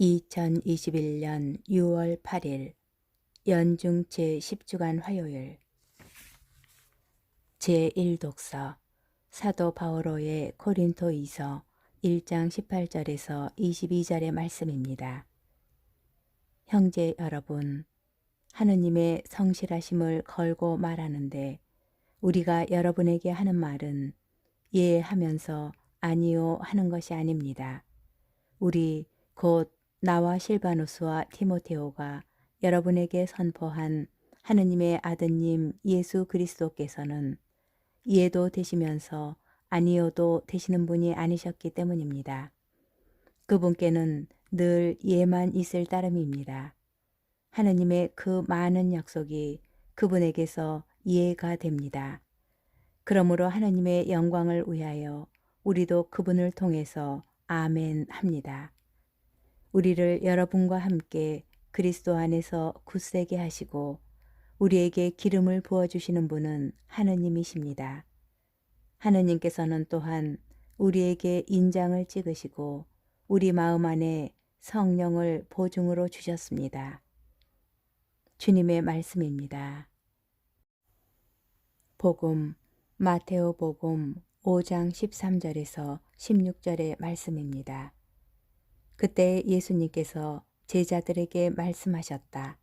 2021년 6월 8일 연중 제10주간 화요일 제1독서 사도 바오로의 코린토 이서 1장 18절에서 22절의 말씀입니다. 형제 여러분, 하느님의 성실하심을 걸고 말하는데 우리가 여러분에게 하는 말은 예 하면서 아니요 하는 것이 아닙니다. 우리 곧 나와 실바누스와 티모테오가 여러분에게 선포한 하느님의 아드님 예수 그리스도께서는 이해도 되시면서 아니어도 되시는 분이 아니셨기 때문입니다. 그분께는 늘 예만 있을 따름입니다. 하느님의 그 많은 약속이 그분에게서 이해가 됩니다. 그러므로 하느님의 영광을 위하여 우리도 그분을 통해서 아멘 합니다. 우리를 여러분과 함께 그리스도 안에서 굳세게 하시고 우리에게 기름을 부어주시는 분은 하느님이십니다. 하느님께서는 또한 우리에게 인장을 찍으시고 우리 마음 안에 성령을 보증으로 주셨습니다. 주님의 말씀입니다. 복음 마테오 복음 5장 13절에서 16절의 말씀입니다. 그때 예수님께서 제자들에게 말씀하셨다.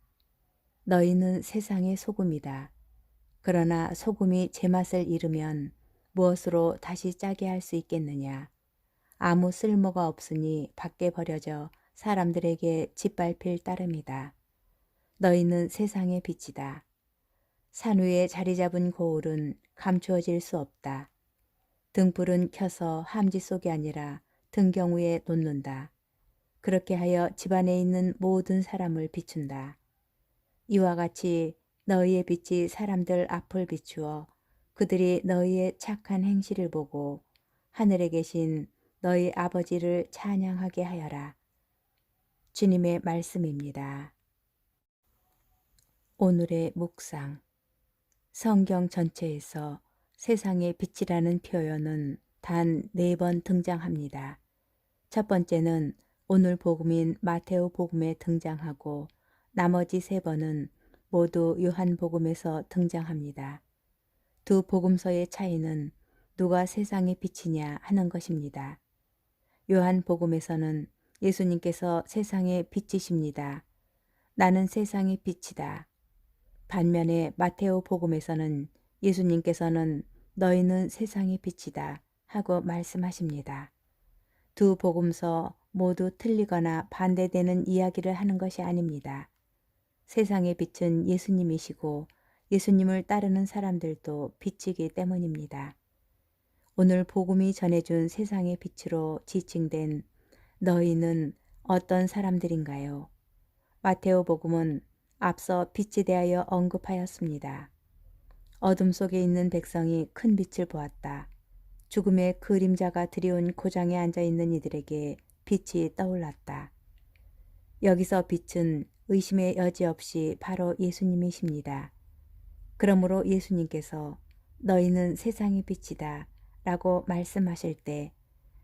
너희는 세상의 소금이다. 그러나 소금이 제맛을 잃으면 무엇으로 다시 짜게 할 수 있겠느냐? 아무 쓸모가 없으니 밖에 버려져 사람들에게 짓밟힐 따름이다. 너희는 세상의 빛이다. 산 위에 자리 잡은 고울은 감추어질 수 없다. 등불은 켜서 함지 속이 아니라 등경 위에 놓는다. 그렇게 하여 집안에 있는 모든 사람을 비춘다. 이와 같이 너희의 빛이 사람들 앞을 비추어 그들이 너희의 착한 행실을 보고 하늘에 계신 너희 아버지를 찬양하게 하여라. 주님의 말씀입니다. 오늘의 묵상 성경 전체에서 세상의 빛이라는 표현은 단 네 번 등장합니다. 첫 번째는 오늘 복음인 마테오 복음에 등장하고 나머지 세 번은 모두 요한 복음에서 등장합니다. 두 복음서의 차이는 누가 세상의 빛이냐 하는 것입니다. 요한 복음에서는 예수님께서 세상의 빛이십니다. 나는 세상의 빛이다. 반면에 마테오 복음에서는 예수님께서는 너희는 세상의 빛이다 하고 말씀하십니다. 두 복음서 모두 틀리거나 반대되는 이야기를 하는 것이 아닙니다. 세상의 빛은 예수님이시고 예수님을 따르는 사람들도 빛이기 때문입니다. 오늘 복음이 전해준 세상의 빛으로 지칭된 너희는 어떤 사람들인가요? 마테오 복음은 앞서 빛에 대하여 언급하였습니다. 어둠 속에 있는 백성이 큰 빛을 보았다. 죽음의 그림자가 드리운 고장에 앉아 있는 이들에게 빛이 떠올랐다. 여기서 빛은 의심의 여지 없이 바로 예수님이십니다. 그러므로 예수님께서 너희는 세상의 빛이다 라고 말씀하실 때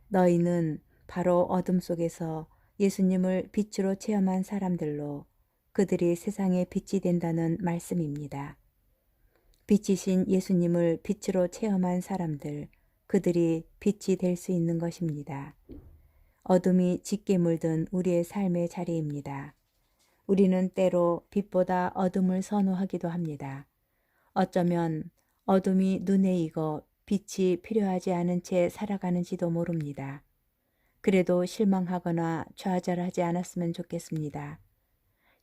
너희는 바로 어둠 속에서 예수님을 빛으로 체험한 사람들로 그들이 세상의 빛이 된다는 말씀입니다. 빛이신 예수님을 빛으로 체험한 사람들, 그들이 빛이 될 수 있는 것입니다. 어둠이 짙게 물든 우리의 삶의 자리입니다. 우리는 때로 빛보다 어둠을 선호하기도 합니다. 어쩌면 어둠이 눈에 익어 빛이 필요하지 않은 채 살아가는지도 모릅니다. 그래도 실망하거나 좌절하지 않았으면 좋겠습니다.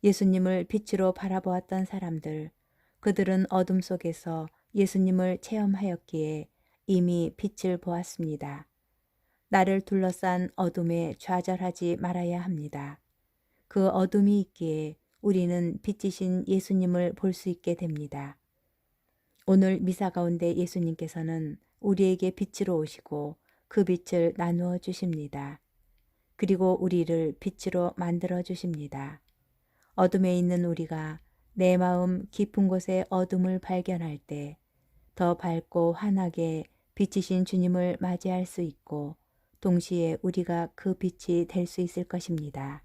예수님을 빛으로 바라보았던 사람들, 그들은 어둠 속에서 예수님을 체험하였기에 이미 빛을 보았습니다. 나를 둘러싼 어둠에 좌절하지 말아야 합니다. 그 어둠이 있기에 우리는 빛이신 예수님을 볼 수 있게 됩니다. 오늘 미사 가운데 예수님께서는 우리에게 빛으로 오시고 그 빛을 나누어 주십니다. 그리고 우리를 빛으로 만들어 주십니다. 어둠에 있는 우리가 내 마음 깊은 곳에 어둠을 발견할 때 더 밝고 환하게 빛이신 주님을 맞이할 수 있고 동시에 우리가 그 빛이 될 수 있을 것입니다.